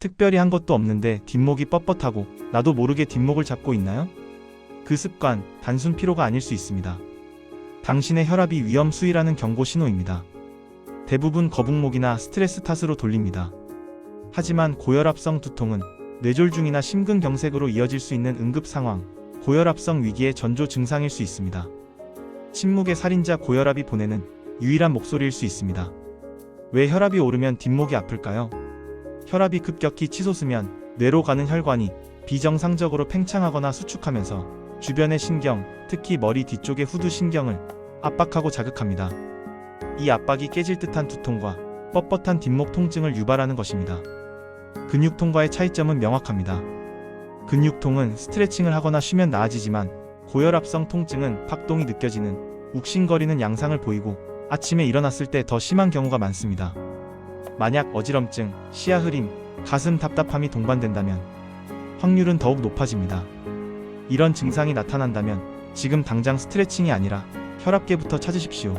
특별히 한 것도 없는데 뒷목이 뻣뻣하고 나도 모르게 뒷목을 잡고 있나요? 그 습관, 단순 피로가 아닐 수 있습니다. 당신의 혈압이 위험 수위라는 경고 신호입니다. 대부분 거북목이나 스트레스 탓으로 돌립니다. 하지만 고혈압성 두통은 뇌졸중이나 심근경색으로 이어질 수 있는 응급 상황, 고혈압성 위기의 전조 증상일 수 있습니다. 침묵의 살인자 고혈압이 보내는 유일한 목소리일 수 있습니다. 왜 혈압이 오르면 뒷목이 아플까요? 혈압이 급격히 치솟으면 뇌로 가는 혈관이 비정상적으로 팽창하거나 수축하면서 주변의 신경, 특히 머리 뒤쪽의 후두 신경을 압박하고 자극합니다. 이 압박이 깨질 듯한 두통과 뻣뻣한 뒷목 통증을 유발하는 것입니다. 근육통과의 차이점은 명확합니다. 근육통은 스트레칭을 하거나 쉬면 나아지지만 고혈압성 통증은 박동이 느껴지는 욱신거리는 양상을 보이고 아침에 일어났을 때 더 심한 경우가 많습니다. 만약 어지럼증, 시야 흐림, 가슴 답답함이 동반된다면 확률은 더욱 높아집니다. 이런 증상이 나타난다면 지금 당장 스트레칭이 아니라 혈압계부터 찾으십시오.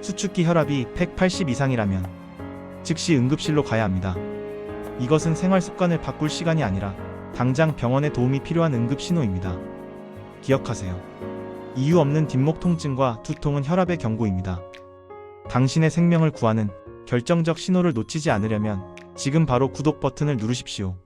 수축기 혈압이 180 이상이라면 즉시 응급실로 가야 합니다. 이것은 생활 습관을 바꿀 시간이 아니라 당장 병원에 도움이 필요한 응급 신호입니다. 기억하세요. 이유 없는 뒷목 통증과 두통은 혈압의 경고입니다. 당신의 생명을 구하는 결정적 신호를 놓치지 않으려면 지금 바로 구독 버튼을 누르십시오.